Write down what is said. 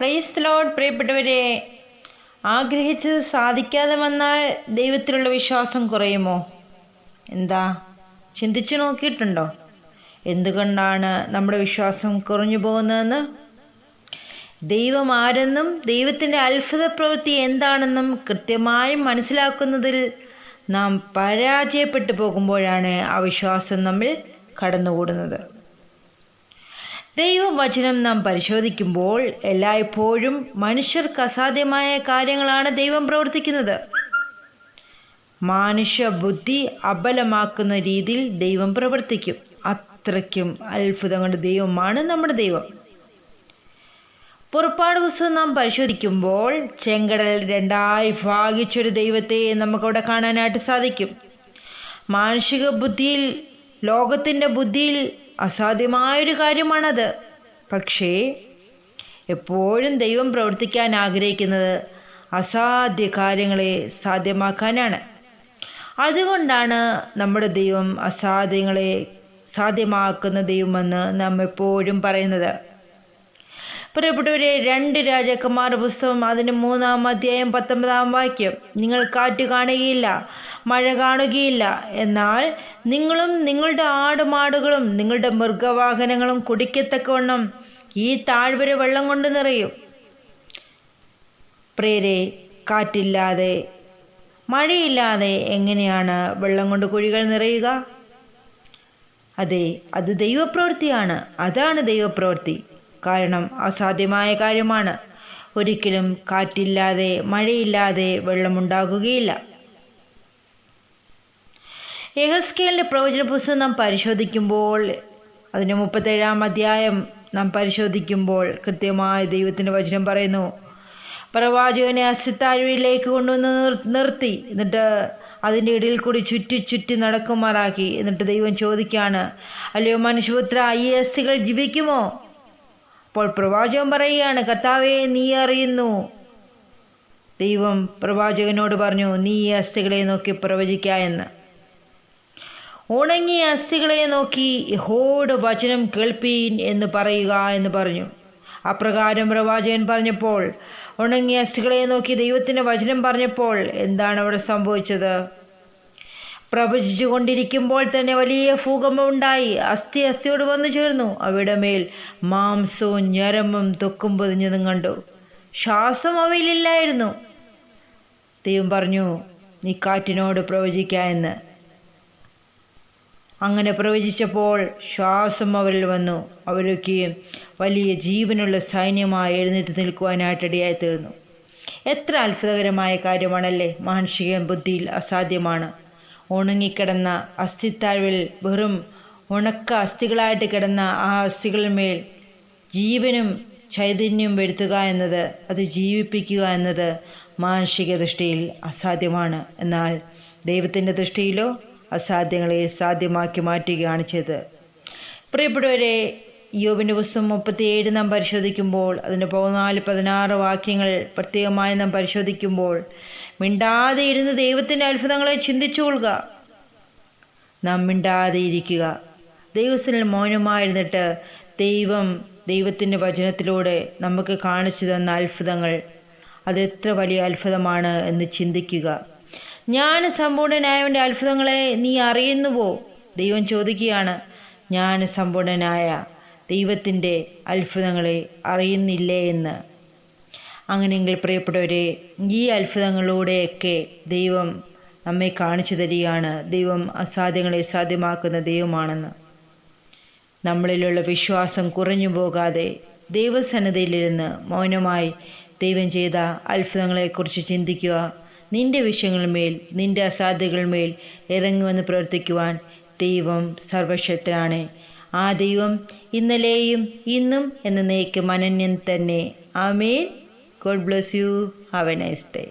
Price load പ്രിയപ്പെട്ടവരെ. ആഗ്രഹിച്ചത് സാധിക്കാതെ വന്നാൽ ദൈവത്തിലുള്ള വിശ്വാസം കുറയുമോ? എന്താ? ചിന്തിച്ചു നോക്കിയിട്ടുണ്ടോ? എന്തുകൊണ്ടാണ് നമ്മുടെ വിശ്വാസം കുറഞ്ഞു പോകുന്നതെന്ന്? ദൈവം ആരെന്നും ദൈവത്തിന്റെ അത്ഭുത പ്രവൃത്തി എന്താണെന്നും കൃത്യമായി മനസ്സിലാക്കുന്നതിൽ നാം പരാജയപ്പെട്ടു പോകുമ്പോഴാണ് ആ വിശ്വാസം നമ്മിൽ കടന്നുകൂടുന്നത്. ദൈവവചനം നാം പരിശോധിക്കുമ്പോൾ എല്ലായ്പ്പോഴും മനുഷ്യർക്ക് അസാധ്യമായ കാര്യങ്ങളാണ് ദൈവം പ്രവർത്തിക്കുന്നത്. മാനുഷ്യ ബുദ്ധി അബലമാക്കുന്ന രീതിയിൽ ദൈവം പ്രവർത്തിക്കും. അത്രയ്ക്കും അത്ഭുതങ്ങളുടെ ദൈവമാണ് നമ്മുടെ ദൈവം. പുറപ്പാട് പുസ്തകം നാം പരിശോധിക്കുമ്പോൾ ചെങ്കടൽ രണ്ടായി ഭാഗിച്ചൊരു ദൈവത്തെ നമുക്കവിടെ കാണാനായിട്ട് സാധിക്കും. മാനുഷിക ബുദ്ധിയിൽ ലോകത്തിന്റെ ബുദ്ധിയിൽ അസാധ്യമായൊരു കാര്യമാണത്. പക്ഷേ എപ്പോഴും ദൈവം പ്രവർത്തിക്കാൻ ആഗ്രഹിക്കുന്നത് അസാധ്യ കാര്യങ്ങളെ സാധ്യമാക്കാനാണ്. അതുകൊണ്ടാണ് നമ്മുടെ ദൈവം അസാധ്യങ്ങളെ സാധ്യമാക്കുന്ന ദൈവമെന്ന് നാം എപ്പോഴും പറയുന്നത്. പ്രിയപ്പെട്ടവരെ രണ്ട് രാജാക്കന്മാരുടെ പുസ്തകം അതിന് മൂന്നാം അധ്യായം പത്തൊമ്പതാം വാക്യം നിങ്ങൾ കാറ്റ് കാണുകയില്ല. മഴ കാണുകയില്ല. എന്നാൽ നിങ്ങളും നിങ്ങളുടെ ആടുമാടുകളും നിങ്ങളുടെ മൃഗവാഹനങ്ങളും കുടിക്കത്തക്കവണ്ണം ഈ താഴ്വര വെള്ളം കൊണ്ട് നിറയും. പ്രേരെ കാറ്റില്ലാതെ മഴയില്ലാതെ എങ്ങനെയാണ് വെള്ളം കൊണ്ട് കുഴികൾ നിറയുക? അതെ അത് ദൈവപ്രവൃത്തിയാണ്. അതാണ് ദൈവപ്രവൃത്തി. കാരണം അസാധ്യമായ കാര്യമാണ്. ഒരിക്കലും കാറ്റില്ലാതെ മഴയില്ലാതെ വെള്ളമുണ്ടാകുകയില്ല യഹസ്കേലിന്റെ പ്രവചന പുസ്തകം നാം പരിശോധിക്കുമ്പോൾ അതിന്റെ മുപ്പത്തേഴാം അധ്യായം നാം പരിശോധിക്കുമ്പോൾ കൃത്യമായ ദൈവത്തിന്റെ വചനം പറയുന്നു പ്രവാചകനെ അസിത്താഴ്വയിലേക്ക് കൊണ്ടുവന്ന് നിർത്തി എന്നിട്ട് അതിന്റെ ഇടയിൽ കൂടി ചുറ്റി ചുറ്റി നടക്കുമാറാക്കി. എന്നിട്ട് ദൈവം ചോദിക്കുകയാണ് അല്ലയോ മനുഷ്യപുത്ര ഐ എസ്സുകൾ ജീവിക്കുമോ? അപ്പോൾ പ്രവാചകൻ പറയുകയാണ് കർത്താവെ നീ അറിയുന്നു. ദൈവം പ്രവാചകനോട് പറഞ്ഞു നീ ഈ അസ്ഥികളെ നോക്കി പ്രവചിക്കാ എന്ന്. ഉണങ്ങിയ അസ്ഥികളെ നോക്കി യഹോയുടെ വചനം കേൾപ്പീൻ എന്ന് പറയുക എന്ന് പറഞ്ഞു. അപ്രകാരം പ്രവാചകൻ പറഞ്ഞപ്പോൾ ഉണങ്ങിയ അസ്ഥികളെ നോക്കി ദൈവത്തിന്റെ വചനം പറഞ്ഞപ്പോൾ എന്താണ് അവിടെ സംഭവിച്ചത്? പ്രവചിച്ചു കൊണ്ടിരിക്കുമ്പോൾ തന്നെ വലിയ ഭൂകമ്പം ഉണ്ടായി. അസ്ഥി അസ്ഥിയോട് വന്നു ചേർന്നു. അവയുടെ മേൽ മാംസവും ഞരമ്പും തൊക്കും പൊതിഞ്ഞതും കണ്ടു. ശ്വാസം അവയിലില്ലായിരുന്നു. ദൈവം പറഞ്ഞു നീ കാറ്റിനോട് പ്രവചിക്കാ എന്ന്. അങ്ങനെ പ്രവചിച്ചപ്പോൾ ശ്വാസം അവരിൽ വന്നു. അവരൊക്കെ വലിയ ജീവനുള്ള സൈന്യമായി എഴുന്നേറ്റ് നിൽക്കുവാനായിട്ടിടയായി തീർന്നു. എത്ര അത്ഭുതകരമായ കാര്യമാണല്ലേ? മാനുഷിക ബുദ്ധിയിൽ അസാധ്യമാണ്. ഉണങ്ങിക്കിടന്ന അസ്ഥിത്താഴ്വിൽ വെറും ഉണക്ക അസ്ഥികളായിട്ട് കിടന്ന ആ അസ്ഥികളിന്മേൽ ജീവനും ചൈതന്യം വരുത്തുക എന്നത് അത് ജീവിപ്പിക്കുക എന്നത് മാനുഷിക ദൃഷ്ടിയിൽ അസാധ്യമാണ്. എന്നാൽ ദൈവത്തിന്റെ ദൃഷ്ടിയിലോ അസാധ്യങ്ങളെ സാധ്യമാക്കി മാറ്റുകയാണ് ചെയ്തത്. പ്രിയപ്പെട്ടവരെ യോബിന്റെ പുസ്തകം മുപ്പത്തിയേഴ് നാം പരിശോധിക്കുമ്പോൾ അതിന്റെ പതിനാല് പതിനാറ് വാക്യങ്ങൾ പ്രത്യേകമായി നാം പരിശോധിക്കുമ്പോൾ മിണ്ടാതെ ഇരുന്ന് ദൈവത്തിന്റെ അത്ഭുതങ്ങളെ ചിന്തിച്ചു കൊള്ളുക. നാം മിണ്ടാതെ ഇരിക്കുക. ദൈവത്തിൽ മൗനമായിരുന്നിട്ട് ദൈവം ദൈവത്തിന്റെ വചനത്തിലൂടെ നമുക്ക് കാണിച്ചു തന്ന അത്ഭുതങ്ങൾ അതെത്ര വലിയ അത്ഭുതമാണ് എന്ന് ചിന്തിക്കുക. ഞാൻ സമ്പൂർണനായവന്റെ അത്ഭുതങ്ങളെ നീ അറിയുന്നുവോ? ദൈവം ചോദിക്കുകയാണ്. ഞാൻ സമ്പൂർണനായ ദൈവത്തിന്റെ അത്ഭുതങ്ങളെ അറിയുന്നില്ലേ എന്ന്. അങ്ങനെയെങ്കിൽ പ്രിയപ്പെട്ടവരെ ഈ അത്ഭുതങ്ങളിലൂടെയൊക്കെ ദൈവം നമ്മെ കാണിച്ചു തരികയാണ്. ദൈവം അസാധ്യങ്ങളെ സാധ്യമാക്കുന്ന ദൈവമാണെന്ന്. നമ്മളിലുള്ള വിശ്വാസം കുറഞ്ഞു പോകാതെ ദൈവസന്നദ്ധയിലിരുന്ന് മൗനമായി ദൈവം ചെയ്ത അത്ഭുതങ്ങളെക്കുറിച്ച് ചിന്തിക്കുക നിന്റെ വിഷയങ്ങളുമേൽ നിന്റെ അസാധ്യതകളുമേൽ ഇറങ്ങി വന്ന് പ്രവർത്തിക്കുവാൻ ദൈവം സർവശക്തനാണ്. ആ ദൈവം ഇന്നലെയും ഇന്നും എന്ന നേക്ക് മനന്യൻ തന്നെ. ആമേൻ. God bless you. Have a nice day.